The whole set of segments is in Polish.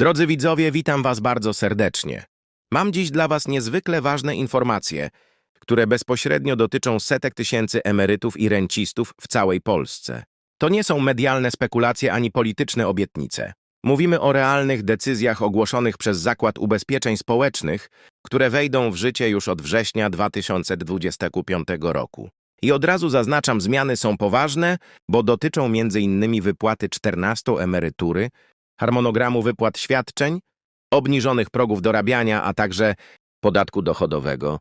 Drodzy widzowie, witam Was bardzo serdecznie. Mam dziś dla Was niezwykle ważne informacje, które bezpośrednio dotyczą setek tysięcy emerytów i rencistów w całej Polsce. To nie są medialne spekulacje ani polityczne obietnice. Mówimy o realnych decyzjach ogłoszonych przez Zakład Ubezpieczeń Społecznych, które wejdą w życie już od września 2025 roku. I od razu zaznaczam, zmiany są poważne, bo dotyczą m.in. wypłaty 14 emerytury, harmonogramu wypłat świadczeń, obniżonych progów dorabiania, a także podatku dochodowego,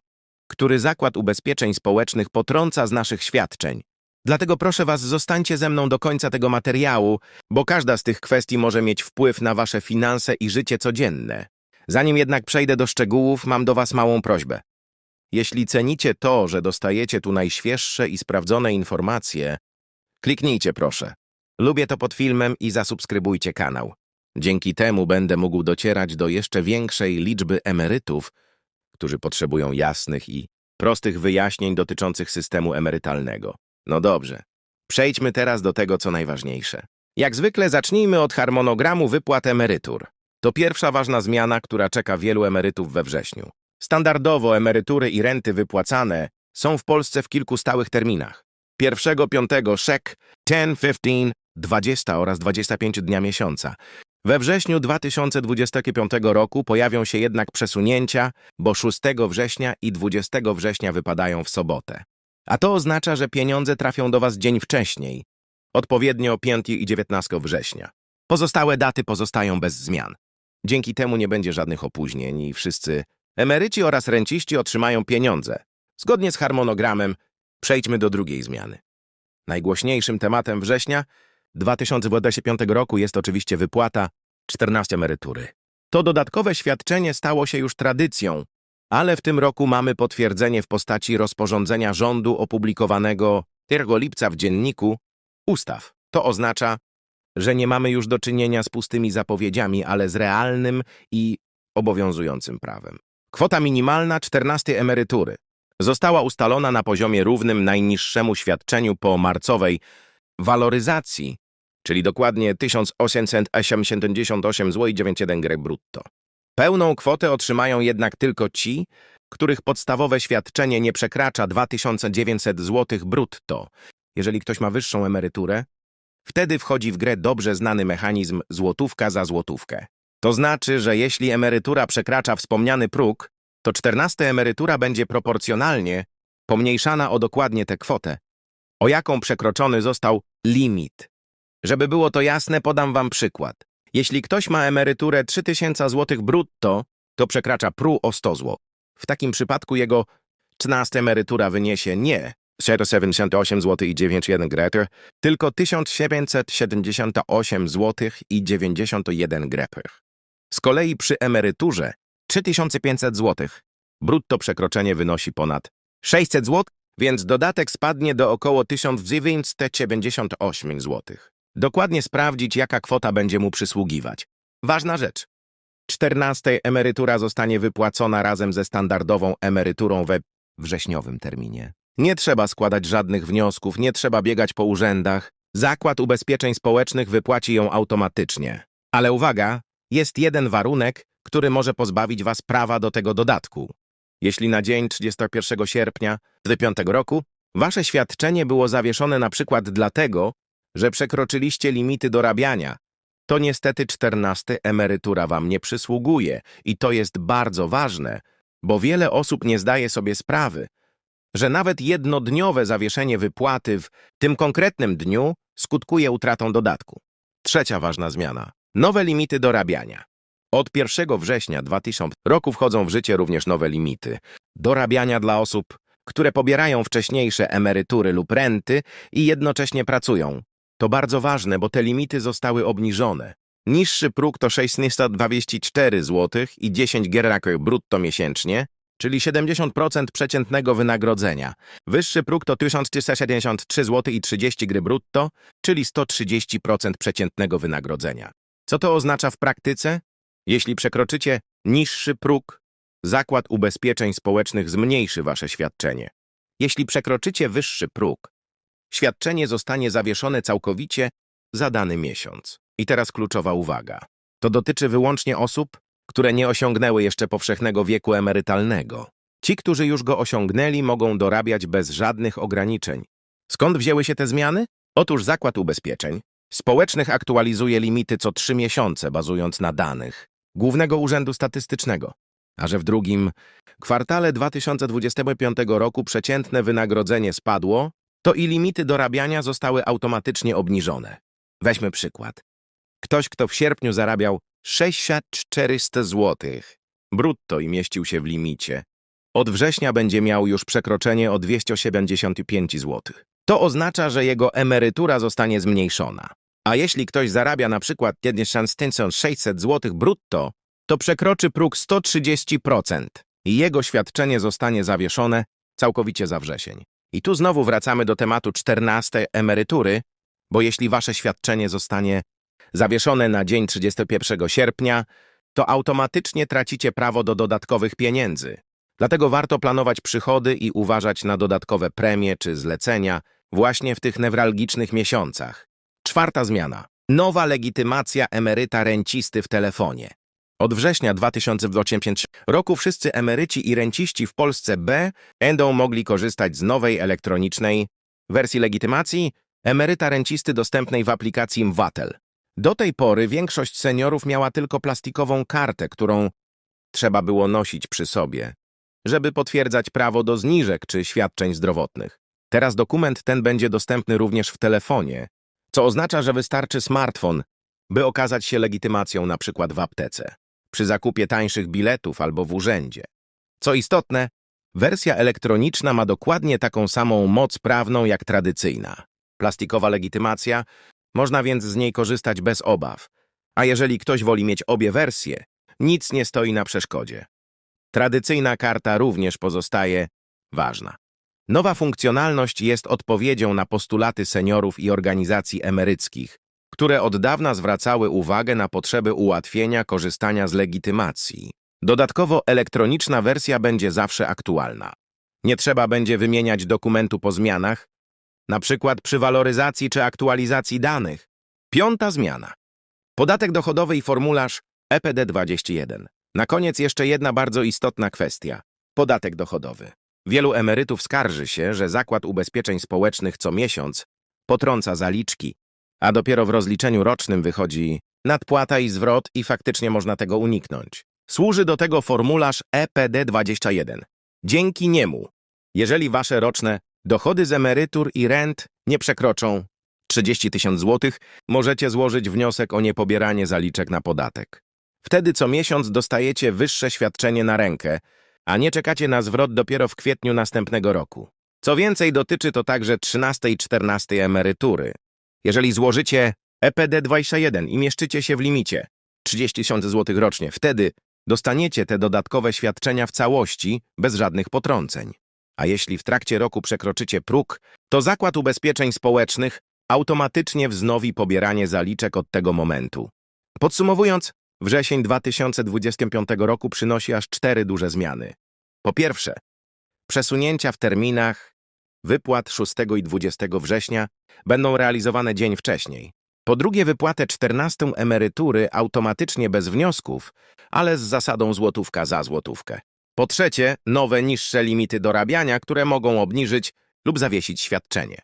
który Zakład Ubezpieczeń Społecznych potrąca z naszych świadczeń. Dlatego proszę Was, zostańcie ze mną do końca tego materiału, bo każda z tych kwestii może mieć wpływ na Wasze finanse i życie codzienne. Zanim jednak przejdę do szczegółów, mam do Was małą prośbę. Jeśli cenicie to, że dostajecie tu najświeższe i sprawdzone informacje, kliknijcie proszę. Lubię to pod filmem i zasubskrybujcie kanał. Dzięki temu będę mógł docierać do jeszcze większej liczby emerytów, którzy potrzebują jasnych i prostych wyjaśnień dotyczących systemu emerytalnego. No dobrze, przejdźmy teraz do tego, co najważniejsze. Jak zwykle zacznijmy od harmonogramu wypłat emerytur. To pierwsza ważna zmiana, która czeka wielu emerytów we wrześniu. Standardowo emerytury i renty wypłacane są w Polsce w kilku stałych terminach. 1, 5, szek, 10, 15, 20 oraz 25 dnia miesiąca. We wrześniu 2025 roku pojawią się jednak przesunięcia, bo 6 września i 20 września wypadają w sobotę. A to oznacza, że pieniądze trafią do Was dzień wcześniej, odpowiednio 5 i 19 września. Pozostałe daty pozostają bez zmian. Dzięki temu nie będzie żadnych opóźnień i wszyscy emeryci oraz renciści otrzymają pieniądze. Zgodnie z harmonogramem przejdźmy do drugiej zmiany. Najgłośniejszym tematem września 2025 roku jest oczywiście wypłata 14 emerytury. To dodatkowe świadczenie stało się już tradycją, ale w tym roku mamy potwierdzenie w postaci rozporządzenia rządu opublikowanego 1 lipca w dzienniku ustaw. To oznacza, że nie mamy już do czynienia z pustymi zapowiedziami, ale z realnym i obowiązującym prawem. Kwota minimalna 14 emerytury została ustalona na poziomie równym najniższemu świadczeniu po marcowej waloryzacji, czyli dokładnie 1888 zł 91 gr brutto. Pełną kwotę otrzymają jednak tylko ci, których podstawowe świadczenie nie przekracza 2900 zł brutto. Jeżeli ktoś ma wyższą emeryturę, wtedy wchodzi w grę dobrze znany mechanizm złotówka za złotówkę. To znaczy, że jeśli emerytura przekracza wspomniany próg, to 14 emerytura będzie proporcjonalnie pomniejszana o dokładnie tę kwotę, o jaką przekroczony został limit. Żeby było to jasne, podam wam przykład. Jeśli ktoś ma emeryturę 3000 zł brutto, to przekracza PRU o 100 zł. W takim przypadku jego 13 emerytura wyniesie nie 78 zł i 91 gretr, tylko 1778 zł i 91 gretr. Z kolei przy emeryturze 3500 zł brutto przekroczenie wynosi ponad 600 zł, więc dodatek spadnie do około 1978 zł. Dokładnie sprawdzić, jaka kwota będzie mu przysługiwać. Ważna rzecz. 14 emerytura zostanie wypłacona razem ze standardową emeryturą we wrześniowym terminie. Nie trzeba składać żadnych wniosków, nie trzeba biegać po urzędach. Zakład Ubezpieczeń Społecznych wypłaci ją automatycznie. Ale uwaga, jest jeden warunek, który może pozbawić Was prawa do tego dodatku. Jeśli na dzień 31 sierpnia 2005 roku Wasze świadczenie było zawieszone na przykład dlatego, że przekroczyliście limity dorabiania, to niestety 14 emerytura Wam nie przysługuje i to jest bardzo ważne, bo wiele osób nie zdaje sobie sprawy, że nawet jednodniowe zawieszenie wypłaty w tym konkretnym dniu skutkuje utratą dodatku. Trzecia ważna zmiana. Nowe limity dorabiania. Od 1 września 2000 roku wchodzą w życie również nowe limity dorabiania dla osób, które pobierają wcześniejsze emerytury lub renty i jednocześnie pracują. To bardzo ważne, bo te limity zostały obniżone. Niższy próg to 624 zł i 10 geraker brutto miesięcznie, czyli 70% przeciętnego wynagrodzenia. Wyższy próg to 1373 zł i 30 gry brutto, czyli 130% przeciętnego wynagrodzenia. Co to oznacza w praktyce? Jeśli przekroczycie niższy próg, Zakład Ubezpieczeń Społecznych zmniejszy wasze świadczenie. Jeśli przekroczycie wyższy próg, świadczenie zostanie zawieszone całkowicie za dany miesiąc. I teraz kluczowa uwaga. To dotyczy wyłącznie osób, które nie osiągnęły jeszcze powszechnego wieku emerytalnego. Ci, którzy już go osiągnęli, mogą dorabiać bez żadnych ograniczeń. Skąd wzięły się te zmiany? Otóż Zakład Ubezpieczeń Społecznych aktualizuje limity co trzy miesiące, bazując na danych Głównego Urzędu Statystycznego. A że w drugim kwartale 2025 roku przeciętne wynagrodzenie spadło, to i limity dorabiania zostały automatycznie obniżone. Weźmy przykład. Ktoś, kto w sierpniu zarabiał 6400 zł brutto i mieścił się w limicie, od września będzie miał już przekroczenie o 275 zł. To oznacza, że jego emerytura zostanie zmniejszona. A jeśli ktoś zarabia na przykład 1600 zł brutto, to przekroczy próg 130% i jego świadczenie zostanie zawieszone całkowicie za wrzesień. I tu znowu wracamy do tematu 14 emerytury, bo jeśli wasze świadczenie zostanie zawieszone na dzień 31 sierpnia, to automatycznie tracicie prawo do dodatkowych pieniędzy. Dlatego warto planować przychody i uważać na dodatkowe premie czy zlecenia właśnie w tych newralgicznych miesiącach. Czwarta zmiana. Nowa legitymacja emeryta rencisty w telefonie. Od września 2025 roku wszyscy emeryci i renciści w Polsce B będą mogli korzystać z nowej elektronicznej wersji legitymacji emeryta rencisty dostępnej w aplikacji Mwatel. Do tej pory większość seniorów miała tylko plastikową kartę, którą trzeba było nosić przy sobie, żeby potwierdzać prawo do zniżek czy świadczeń zdrowotnych. Teraz dokument ten będzie dostępny również w telefonie, co oznacza, że wystarczy smartfon, by okazać się legitymacją na przykład w aptece, przy zakupie tańszych biletów albo w urzędzie. Co istotne, wersja elektroniczna ma dokładnie taką samą moc prawną jak tradycyjna. Plastikowa legitymacja, można więc z niej korzystać bez obaw, a jeżeli ktoś woli mieć obie wersje, nic nie stoi na przeszkodzie. Tradycyjna karta również pozostaje ważna. Nowa funkcjonalność jest odpowiedzią na postulaty seniorów i organizacji emeryckich, które od dawna zwracały uwagę na potrzeby ułatwienia korzystania z legitymacji. Dodatkowo elektroniczna wersja będzie zawsze aktualna. Nie trzeba będzie wymieniać dokumentu po zmianach, na przykład przy waloryzacji czy aktualizacji danych. Piąta zmiana. Podatek dochodowy i formularz E EPD21. Na koniec jeszcze jedna bardzo istotna kwestia. Podatek dochodowy. Wielu emerytów skarży się, że Zakład Ubezpieczeń Społecznych co miesiąc potrąca zaliczki, a dopiero w rozliczeniu rocznym wychodzi nadpłata i zwrot i faktycznie można tego uniknąć. Służy do tego formularz E EPD21. Dzięki niemu, jeżeli wasze roczne dochody z emerytur i rent nie przekroczą 30 tysięcy złotych, możecie złożyć wniosek o niepobieranie zaliczek na podatek. Wtedy co miesiąc dostajecie wyższe świadczenie na rękę, a nie czekacie na zwrot dopiero w kwietniu następnego roku. Co więcej, dotyczy to także 13 i 14 emerytury. Jeżeli złożycie E EPD21 i mieszczycie się w limicie 30 tysięcy złotych rocznie, wtedy dostaniecie te dodatkowe świadczenia w całości, bez żadnych potrąceń. A jeśli w trakcie roku przekroczycie próg, to Zakład Ubezpieczeń Społecznych automatycznie wznowi pobieranie zaliczek od tego momentu. Podsumowując, wrzesień 2025 roku przynosi aż cztery duże zmiany. Po pierwsze, przesunięcia w terminach wypłat 6 i 20 września będą realizowane dzień wcześniej. Po drugie, wypłatę 14 emerytury automatycznie bez wniosków, ale z zasadą złotówka za złotówkę. Po trzecie, nowe niższe limity dorabiania, które mogą obniżyć lub zawiesić świadczenie.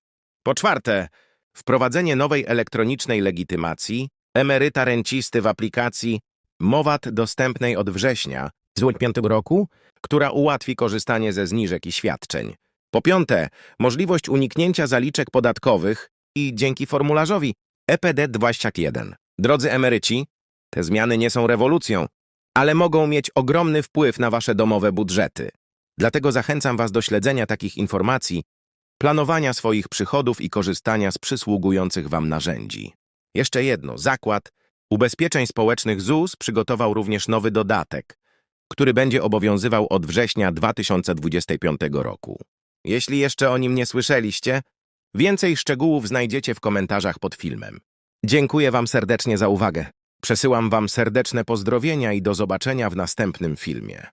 Po czwarte, wprowadzenie nowej elektronicznej legitymacji emeryta rencisty w aplikacji MOWAT dostępnej od września 2025 roku, która ułatwi korzystanie ze zniżek i świadczeń. Po piąte, możliwość uniknięcia zaliczek podatkowych i dzięki formularzowi E EPD21. Drodzy emeryci, te zmiany nie są rewolucją, ale mogą mieć ogromny wpływ na wasze domowe budżety. Dlatego zachęcam was do śledzenia takich informacji, planowania swoich przychodów i korzystania z przysługujących wam narzędzi. Jeszcze jedno, Zakład Ubezpieczeń Społecznych ZUS przygotował również nowy dodatek, który będzie obowiązywał od września 2025 roku. Jeśli jeszcze o nim nie słyszeliście, więcej szczegółów znajdziecie w komentarzach pod filmem. Dziękuję wam serdecznie za uwagę. Przesyłam wam serdeczne pozdrowienia i do zobaczenia w następnym filmie.